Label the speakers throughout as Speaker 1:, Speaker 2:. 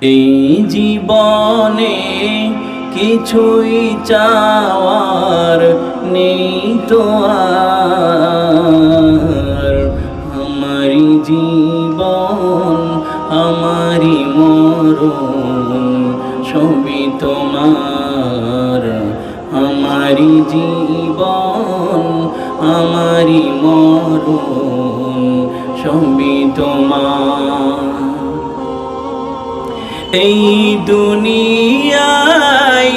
Speaker 1: এই জীবনে কিছুই চাওয়ার নেই তো আর। আমারি জীবন আমারি মরণ, সবই তোমার। আমারি জীবন আমারি মরণ, সবই তোমার। এই দুনিয়ায়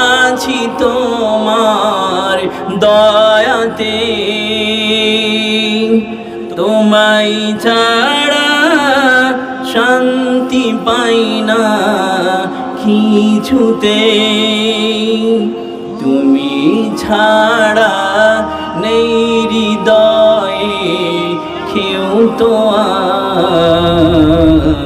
Speaker 1: আছি তোমার দয়াতে। তোমায় ছাড়া শান্তি পাই না কিছুতে। তুমি ছাড়া নেই হৃদয়ে কেউ তো আর।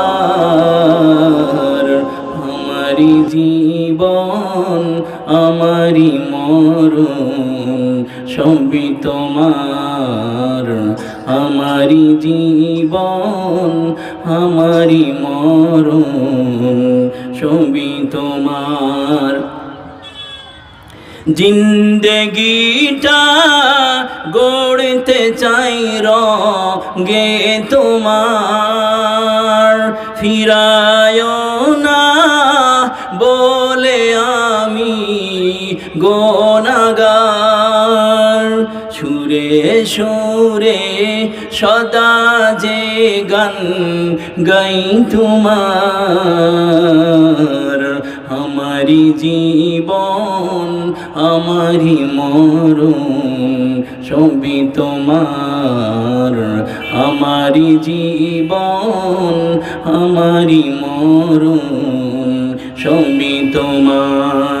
Speaker 1: আমারি মরণ, সবই তোমার। আমারি জীবন আমারি মরণ, সবই তোমার। জিন্দগিটা গড়তে চাই গে তোমার। ফিরায় না বলে গোনাগার। সুরে সুরে সদা যে গান গাই তোমার। আমারি জীবন, আমারি মরণ, সবই তোমার। আমারি জীবন, আমারি মরণ, সবই তোমার।